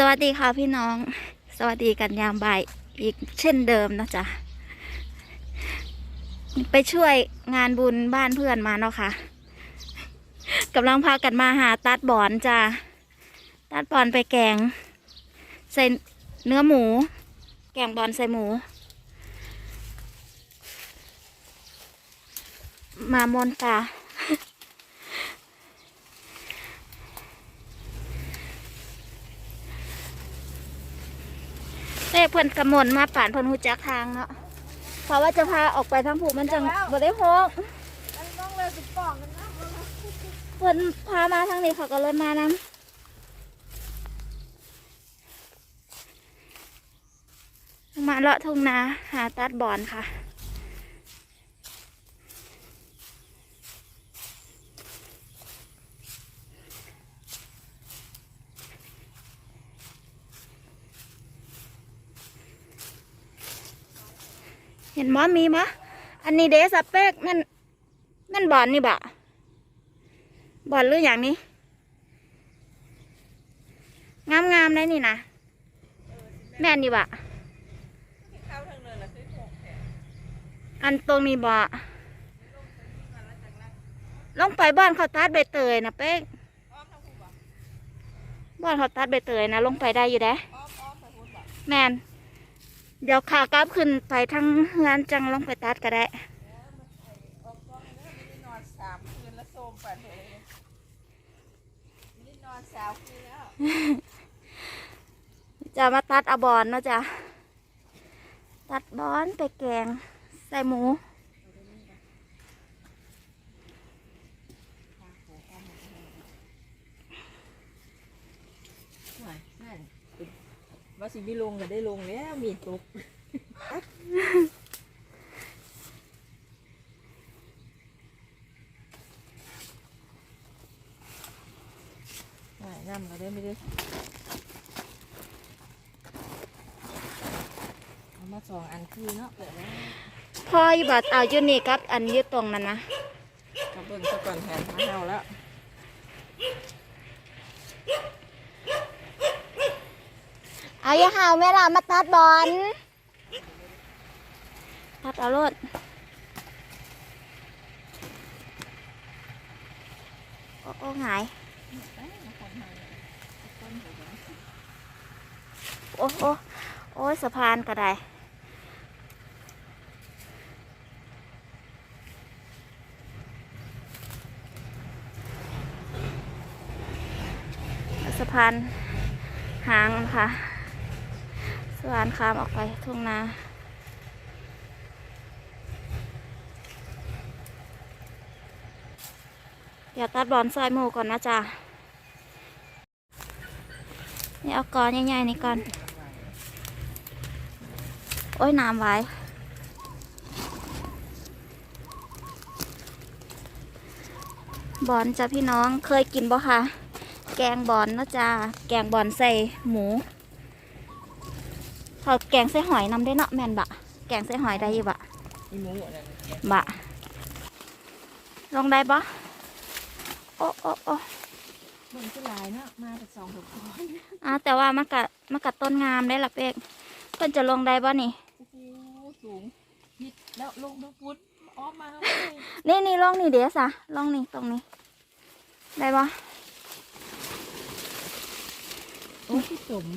สวัสดีค่ะพี่น้อง สวัสดีกันยามบ่ายอีกเช่นเดิมนะจ๊ะ ไปช่วยงานบุญบ้านเพื่อนมาเนาะค่ะกำลังพากันมาหาตัดบอนจ้ะตัดบอนไปแกง ใส่เนื้อหมู แกงบอนใส่หมู มามนตา เต้เพิ่นกำมนมาป่านเพิ่นหูจักทางเนาะเพราะว่าจะพาออกไปทางผูมันจังบ่ได้โฮกต้งเพื่อนพามาทางนี้เขาก็เลยมานำมาเลาะทุ่งนาหาตัดบอนค่ะ เห็นมอมีมะอันนี้เดสเปกนั่นนั่นบอลนี่บะบอลหรืออย่างนี้ งามงามๆเลยนี่นะแม่นนี่บะอันตรงนี้บะลงไปบ้านเขาตัดใบเตยนะเป๊กอ้อมทางคุณบ่บ้านเขาตัดใบเตยนะลงไปได้อยู่เด้แมน เดี๋ยวขากลับขึ้นไปทางเฮือนจังลงไปตัดก็ได้นอนสามคืนแล้วโซมไปเลยไม่นอนสามคืนแล้ว จะมาตัดอบอนเนาะจ๊ะตัดบอนไปแกง ใส่หมู นั่น ว่าสิมีลงก็ได้ลงแล้วมีตกไม่น้ำก็ได้ไม่ได้เอามาสองอันคือเนาะเปิดแล้วพ่ออยู่บัดเอาอยู่นี่กับ อันอยืดตรงนั้นนะกระเบื้องซะก่อนแทนมาเฮาแล้ว เอาอย่าหาวแม่ล่ะมาตัดบอลตัดเอารถโอ้โอ้หงาย โอ้โอ้โอ้ยสะพานก็ได้สะพานหางค่ะ สะพานข้ามออกไปทุ่งนาเดี๋ยวตัดบอลซอยหมูก่อนนะจ๊ะนี่เอากอนใหญ่ๆนี่ก่อน โอ้ยน้ำไว้บอนจ้ะพี่น้องเคยกินบ่คะแกงบอนนะจ้าแกงบอนใส่หมู เขาแกงใส่หอยนำได้เนาะแม่นบะแกงใส่หอยได้อยู่บะมีหมูอะไรบะลงได้ปะโอ้โอ้โอ้มันก็ลายเนาะมาแต่สองสามคนอ่าแต่ว่ามันกะมันกะต้นงามได้ละเป็กเพิ่นจะลงได้ปะนี่โอ้โหสูงยิดแล้วลงทั้งฟุตอ้อมมาเลยนี่นี่ลองนี่เดี๋ยวสะลองนี่ตรงนี้ ได้ปะโอ้พี่สม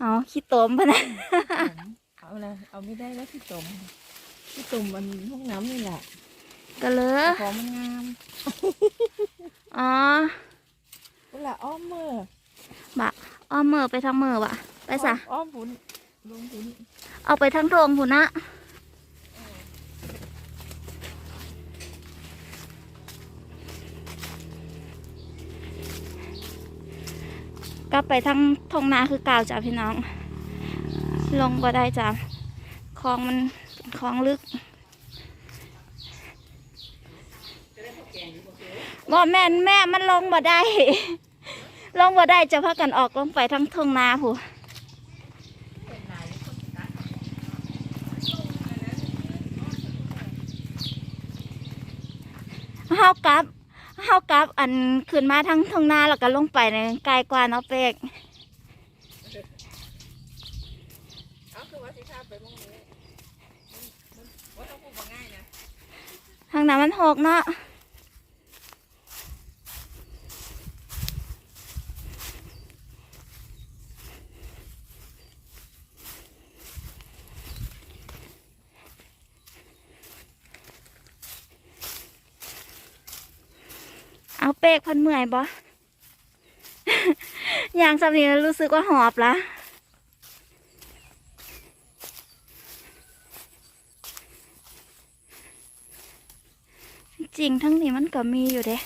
เอาขี้ตมพะนะเอาละเอาไม่ได้แล้วพี่สมพี่สมมันห้องน้ำนี่แหละก็เลยของมันงามอ๋อก็ละอ้อมมือบะอ้อมมือไปทางมือบะไปสะอ้อมฝุ่นลงฝุ่นเอาไปทางโรงพุ่นนะ กลับไปทางทงนาคือเก่าจ้ะพี่น้อง ลงก็ได้จ้ะคลองมันเป็นคลองลึกบ่แม่นแม่มันลงบ่ได้ ลงบ่ได้จะพากันออกลงไปทั้งทงนาผู้เฮากลับ เข้ากับอันขึ้นมาทั้งทางหน้าแล้วก็ลงไปในกายกว่าเนาะเป็กเางหนาทางน้นมันหกเนาะ ป๊กเพันเมื่อยบ่อย่างสำนีรู้สึกว่าหอบละจริงทั้งนี้มันก็มีอยู่เด้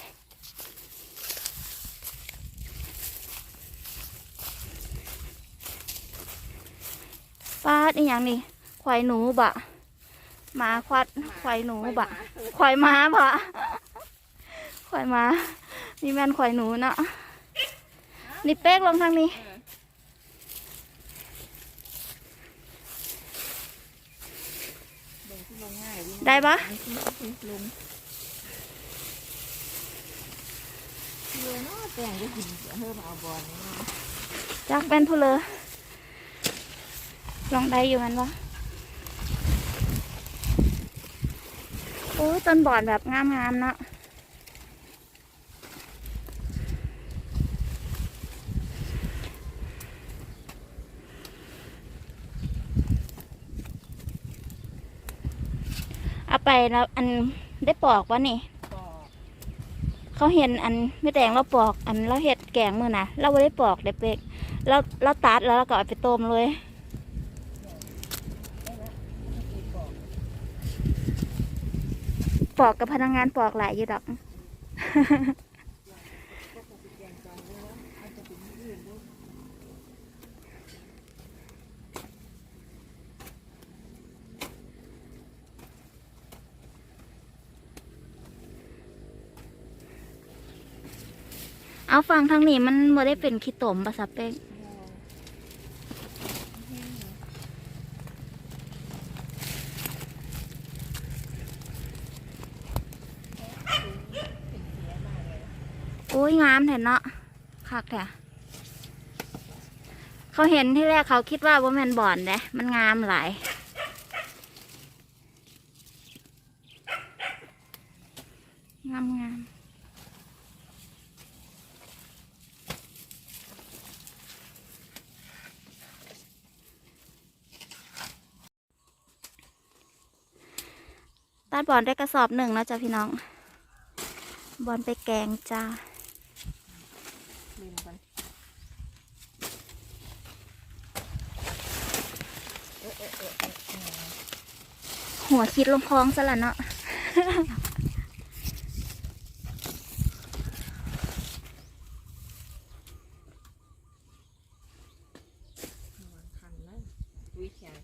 ฟาดอีหยังนี่ควายหนูบะหมาควัดควายหนูบะควายม้าบะควายม้า นี่แม่นควายหนูเนาะนี่เป๊กลงทางนี้ ได้ปะลงเลยเนาะแต่งจะหินเพิ่มเอาบอลนี่นะจักเป็นผู้เลอลองได้อยู่มันวะโอ้ต้นบอนแบบงามๆเนาะ เอาไปแล้วอันได้ปอกวะนี่ เขาเห็นอันไม่แดงเราปอก อันเราเห็ดแกงมือนะเราไม่ได้ปอกเด็กเป็กเราเราตัดแล้วเราก็เอาไปต้มเลยปอกกับพนักงานปอกหลายอยู่ดอก เอาฟังทางนี้มันไม่ได้เป็นขี้ตมปะสับเป็กโอ้ยงามแท้เนาะคักแท้เขาเห็นที่แรกเขาคิดว่าว่าแมนบ่อนเด้มันงามหลายงามงาม ดบอลได้กระสอบหนึ่งแล้วจ้ะพี่น้อง บอลไปแกงจ้าหัวคิดลงคลองซะละเนาะวิแขน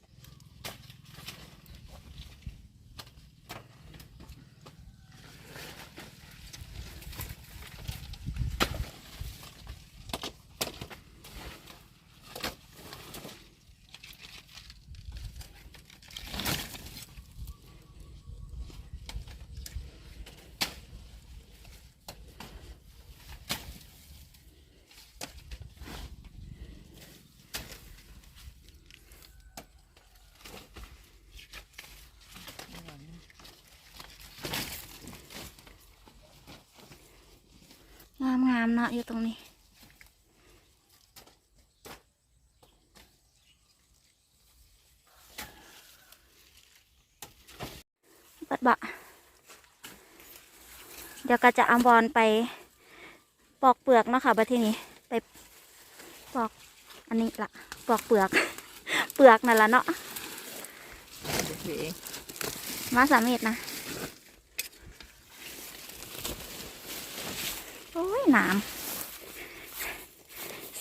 งามงามๆเนาะอยู่ตรงนี้ปัดบะเดี๋ยวก็จะเอาบอลไปปอกเปลือกเนาะค่ะบัดทีนี้ไปปอกอันนี้ละปอกเปลือก เปลือกนั่นละเนาะโอเคมาสามเมตรนะ โอ้ยห นาม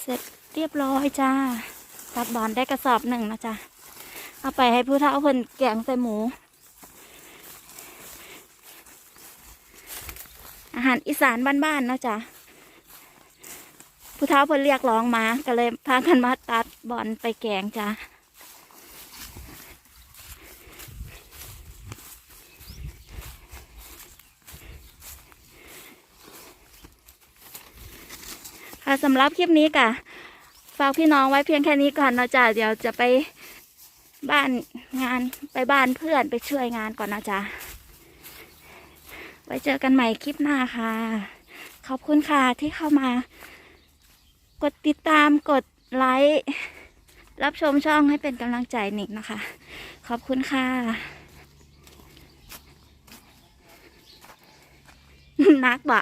เสร็จเรียบร้อยจ้าตัดบอลได้กระสอบหนึ่งนะจ๊ะเอาไปให้ผู้เฒ่าเพิ่นแกงใส่หมู อาหารอีสานบ้านๆเนาะจ๊ะผู้เฒ่าเพิ่นเรียกร้องมา ก็เลยพากันมาตัดบอลไปแกงจ้า สำหรับคลิปนี้ค่ะฝากพี่น้องไว้เพียงแค่นี้ก่อนนะจ๊ะเดี๋ยวจะไปบ้านงานไปบ้านเพื่อนไปช่วยงานก่อนนะจ๊ะไว้เจอกันใหม่คลิปหน้าค่ะ ขอบคุณค่ะที่เข้ามา กดติดตามกดไลค์รับชมช่องให้เป็นกำลังใจหนิงนะคะ ขอบคุณค่ะนักบะ